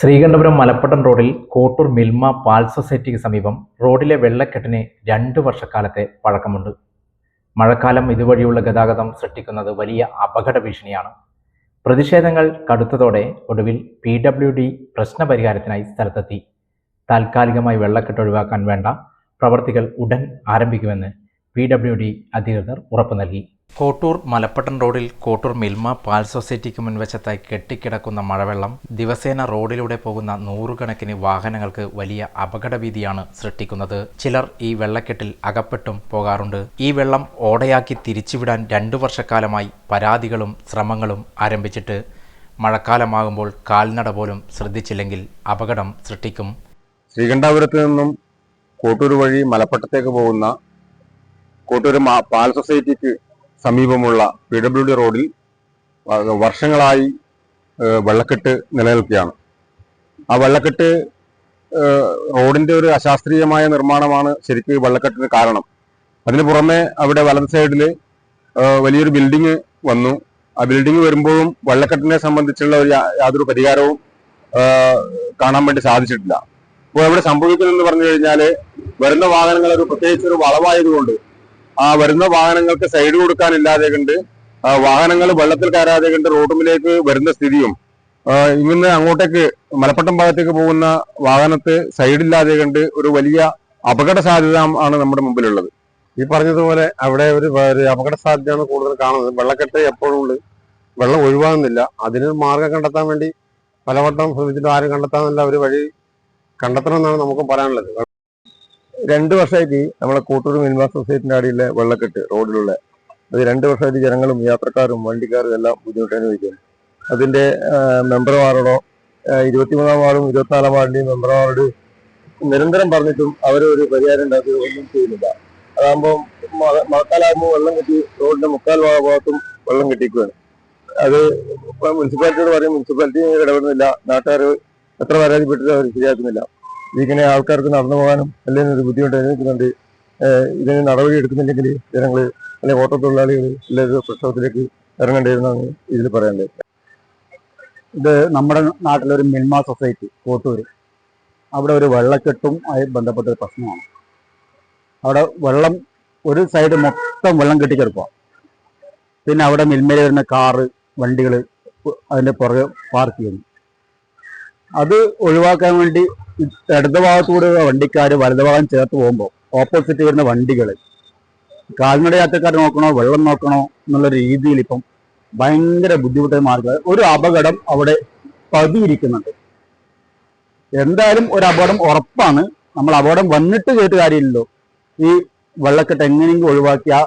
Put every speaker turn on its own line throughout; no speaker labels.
ശ്രീകണ്ഠപുരം മലപ്പട്ടം റോഡിൽ കോട്ടൂർ മിൽമ പാൽ സൊസൈറ്റിക്ക് സമീപം റോഡിലെ വെള്ളക്കെട്ടിന് രണ്ട് വർഷക്കാലത്തെ പഴക്കമുണ്ട്. മഴക്കാലം ഇതുവഴിയുള്ള ഗതാഗതം സൃഷ്ടിക്കുന്നത് വലിയ അപകട ഭീഷണിയാണ്. പ്രതിഷേധങ്ങൾ കടുത്തതോടെ ഒടുവിൽ പി ഡബ്ല്യു ഡി പ്രശ്നപരിഹാരത്തിനായി സ്ഥലത്തെത്തി. താൽക്കാലികമായി വെള്ളക്കെട്ട് ഒഴിവാക്കാൻ വേണ്ട പ്രവർത്തികൾ ഉടൻ ആരംഭിക്കുമെന്ന് പി ഡബ്ല്യു ഡി അധികൃതർ ഉറപ്പു നൽകി. കോട്ടൂർ മലപ്പട്ടം റോഡിൽ കോട്ടൂർ മിൽമ പാൽ സൊസൈറ്റിക്ക് മുൻവശത്തായി കെട്ടിക്കിടക്കുന്ന മഴവെള്ളം ദിവസേന റോഡിലൂടെ പോകുന്ന നൂറുകണക്കിന് വാഹനങ്ങൾക്ക് വലിയ അപകടഭീതിയാണ് സൃഷ്ടിക്കുന്നത്. ചിലർ ഈ വെള്ളക്കെട്ടിൽ അകപ്പെട്ടും പോകാറുണ്ട്. ഈ വെള്ളം ഓടയാക്കി തിരിച്ചുവിടാൻ രണ്ടു വർഷക്കാലമായി പരാതികളും ശ്രമങ്ങളും ആരംഭിച്ചിട്ട് മഴക്കാലമാകുമ്പോൾ കാൽനട പോലും ശ്രദ്ധിച്ചില്ലെങ്കിൽ അപകടം സൃഷ്ടിക്കും.
ശ്രീകണ്ഠാപുരത്ത് നിന്നും കോട്ടൂർ വഴി മലപ്പട്ടത്തേക്ക് പോകുന്ന കോട്ടൂർ പാൽ സൊസൈറ്റിക്ക് സമീപമുള്ള പി ഡബ്ല്യു ഡി റോഡിൽ വർഷങ്ങളായി വെള്ളക്കെട്ട് നിലനിൽക്കുകയാണ്. ആ വെള്ളക്കെട്ട് റോഡിന്റെ ഒരു അശാസ്ത്രീയമായ നിർമ്മാണമാണ് ശരിക്ക് വെള്ളക്കെട്ടിന് കാരണം. അതിന് പുറമെ അവിടെ വലത് സൈഡിൽ വലിയൊരു ബിൽഡിങ് വന്നു. ആ ബിൽഡിങ് വരുമ്പോഴും വെള്ളക്കെട്ടിനെ സംബന്ധിച്ചുള്ള ഒരു യാതൊരു പരിഹാരവും കാണാൻ വേണ്ടി സാധിച്ചിട്ടില്ല. അപ്പോൾ അവിടെ സംഭവിക്കുന്നതെന്ന് പറഞ്ഞു കഴിഞ്ഞാൽ വരുന്ന വാഹനങ്ങൾ ഒരു പ്രത്യേകിച്ച് ഒരു വളവായതുകൊണ്ട് ആ വരുന്ന വാഹനങ്ങൾക്ക് സൈഡ് കൊടുക്കാനില്ലാതെ കണ്ട് വാഹനങ്ങൾ വെള്ളത്തിൽ കയറാതെ കണ്ട് റോഡുമിലേക്ക് വരുന്ന സ്ഥിതിയും ഇങ്ങനെ അങ്ങോട്ടേക്ക് മലപ്പട്ടം ഭാഗത്തേക്ക് പോകുന്ന വാഹനത്തെ സൈഡില്ലാതെ കണ്ട് ഒരു വലിയ അപകട സാധ്യത ആണ് നമ്മുടെ മുമ്പിലുള്ളത്.
ഈ പറഞ്ഞതുപോലെ അവിടെ ഒരു അപകട സാധ്യതയാണ് കൂടുതൽ കാണുന്നത്. വെള്ളക്കെട്ട് എപ്പോഴും ഉണ്ട്. വെള്ളം ഒഴിവാകുന്നില്ല. അതിന് മാർഗം കണ്ടെത്താൻ വേണ്ടി പലവട്ടം ശ്രമിച്ചിട്ട് ആരും കണ്ടെത്താനില്ല ഒരു വഴി കണ്ടെത്തണം എന്നാണ് നമുക്ക് പറയാനുള്ളത്.
രണ്ട് വർഷമായിട്ട് നമ്മളെ കൂട്ടൂർ മിൽമ സൊസൈറ്റിന്റെ അടിയിലെ വെള്ളക്കെട്ട് റോഡിലുള്ള. അത് രണ്ട് വർഷമായിട്ട് ജനങ്ങളും യാത്രക്കാരും വണ്ടിക്കാരും എല്ലാം ബുദ്ധിമുട്ട് അനുഭവിക്കുന്നു അതിന്റെ മെമ്പർമാരോടോ ഇരുപത്തിമൂന്നാം വാർഡും ഇരുപത്തിനാലാം വാർഡിന്റെയും മെമ്പർമാരോട് നിരന്തരം പറഞ്ഞിട്ടും അവരൊരു പരിഹാരം ഉണ്ടാക്കി ഒന്നും ചെയ്യുന്നില്ല. അതാകുമ്പോൾ മഴക്കാലാകുമ്പോൾ വെള്ളം കെട്ടി റോഡിന്റെ മുക്കാൽ ഭാഗ- ഭാഗത്തും വെള്ളം കെട്ടിക്കുകയാണ് അത് മുനിസിപ്പാലിറ്റിയോട് പറയും മുനിസിപ്പാലിറ്റി ഇടപെടുന്നില്ല. നാട്ടുകാർ എത്ര പരാതിപ്പെട്ടിട്ട് അവർ ശരിയാക്കുന്നില്ല. ഇങ്ങനെ ആൾക്കാർക്ക് നടന്നു പോകാനും അല്ലെങ്കിൽ ഒരു ബുദ്ധിമുട്ട് അനുഭവിക്കുന്നുണ്ട്. ഇതിന് നടപടി എടുക്കുന്നില്ലെങ്കിൽ ജനങ്ങൾ അല്ലെങ്കിൽ ഓട്ടോ തൊഴിലാളികൾ അല്ലെങ്കിൽ പ്രശ്നത്തിലേക്ക് ഇറങ്ങേണ്ടിയിരുന്നാണ് ഇതിൽ പറയാനുള്ളത്
ഇത് നമ്മുടെ നാട്ടിലൊരു മിൽമ സൊസൈറ്റി കോട്ടൂർ അവിടെ ഒരു വെള്ളക്കെട്ടും ആയി ബന്ധപ്പെട്ട ഒരു പ്രശ്നമാണ്. അവിടെ വെള്ളം ഒരു സൈഡ് മൊത്തം വെള്ളം കെട്ടിക്കിടക്കുക പിന്നെ അവിടെ മിൽമയിൽ വരുന്ന കാറ് വണ്ടികൾ അതിന്റെ പുറകെ പാർക്ക് ചെയ്യുന്നു. അത് ഒഴിവാക്കാൻ വേണ്ടി ഇടത് ഭാഗത്തൂടെ വണ്ടിക്കാർ വലത് ഭാഗം ചേർത്ത് പോകുമ്പോൾ ഓപ്പോസിറ്റ് വരുന്ന വണ്ടികൾ കാൽനട യാത്രക്കാർ നോക്കണോ വെള്ളം നോക്കണോ എന്നുള്ള രീതിയിൽ ഇപ്പം ഭയങ്കര ബുദ്ധിമുട്ടായി മാറുക ഒരു അപകടം അവിടെ പതിയിരിക്കുന്നുണ്ട്. എന്തായാലും ഒരു അപകടം ഉറപ്പാണ്. നമ്മൾ അപകടം വന്നിട്ട് കേട്ട് കാര്യമില്ലല്ലോ. ഈ വെള്ളക്കെട്ട് എങ്ങനെയെങ്കിലും ഒഴിവാക്കിയാൽ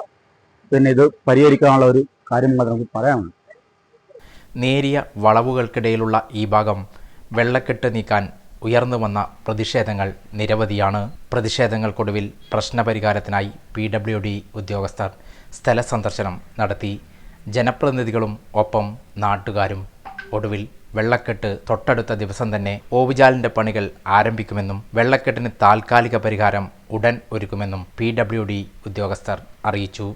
പിന്നെ ഇത് പരിഹരിക്കാനുള്ള ഒരു കാര്യം നമുക്ക് പറയാനുണ്ട്
നേരിയ വളവുകൾക്കിടയിലുള്ള ഈ ഭാഗം വെള്ളക്കെട്ട് നീക്കാൻ ഉയർന്നു വന്ന പ്രതിഷേധങ്ങൾ നിരവധിയാണ്. പ്രതിഷേധങ്ങൾക്കൊടുവിൽ പ്രശ്നപരിഹാരത്തിനായി പി ഡബ്ല്യു ഡി ഉദ്യോഗസ്ഥർ സ്ഥല സന്ദർശനം നടത്തി. ജനപ്രതിനിധികളും ഒപ്പം നാട്ടുകാരും ഒടുവിൽ വെള്ളക്കെട്ട് തൊട്ടടുത്ത ദിവസം തന്നെ ഓവുചാലിന്റെ പണികൾ ആരംഭിക്കുമെന്നും വെള്ളക്കെട്ടിന് താൽക്കാലിക പരിഹാരം ഉടൻ ഒരുക്കുമെന്നും പി ഉദ്യോഗസ്ഥർ അറിയിച്ചു.